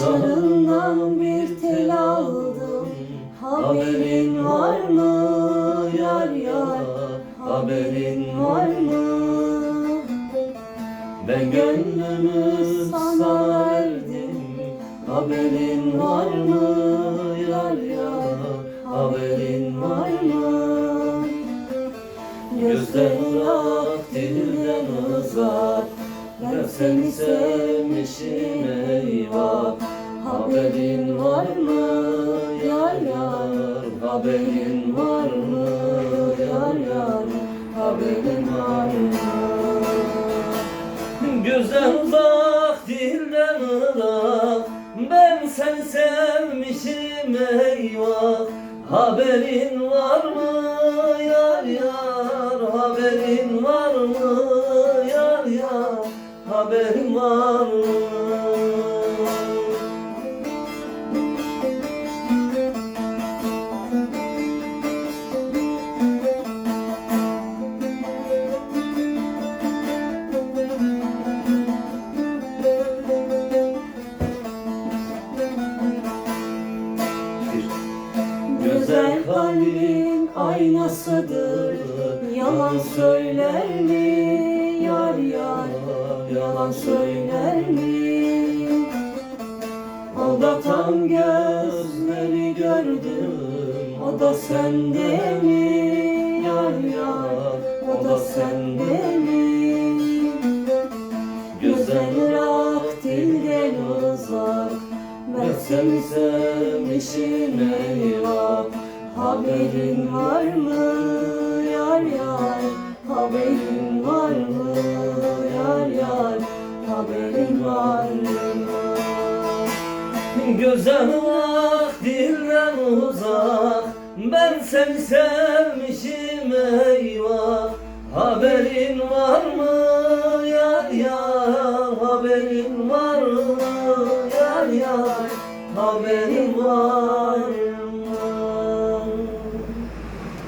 Saçlarından bir tel aldım. Haberin var mı? Yar yar Haberin var mı? Ben gönlümü sana verdim. Haberin var mı? Yar yar Haberin var mı? Gözden uzak, dilden uzak Ben seni sevmişim eyvah. Haberin var mı? Yar yar Haberin var mı? Yar yar Haberin var mı? Gözden uzak dilden uzak Ben seni sevmişim eyvah. Haberin var mı? Yar yar Haberin var mı? Yar yar Haberin var kalbin aynasıdır. Yalan söyler mi? Yar yar Yalan söyler mi? Aldatan gözleri gördüm O da sende mi? Yar yar O da sende mi? Güzel rak dilden uzak Ben seni sevmişim eyvah Haberin var mı? Yar yar. Haberin var mı? Yar yar. Haberin var mı? Gözen uzak dilden uzak. Ben seni sevmişim eyvah. Haberin var mı? Yar yar. Haberin var mı? Yar yar. Haberin var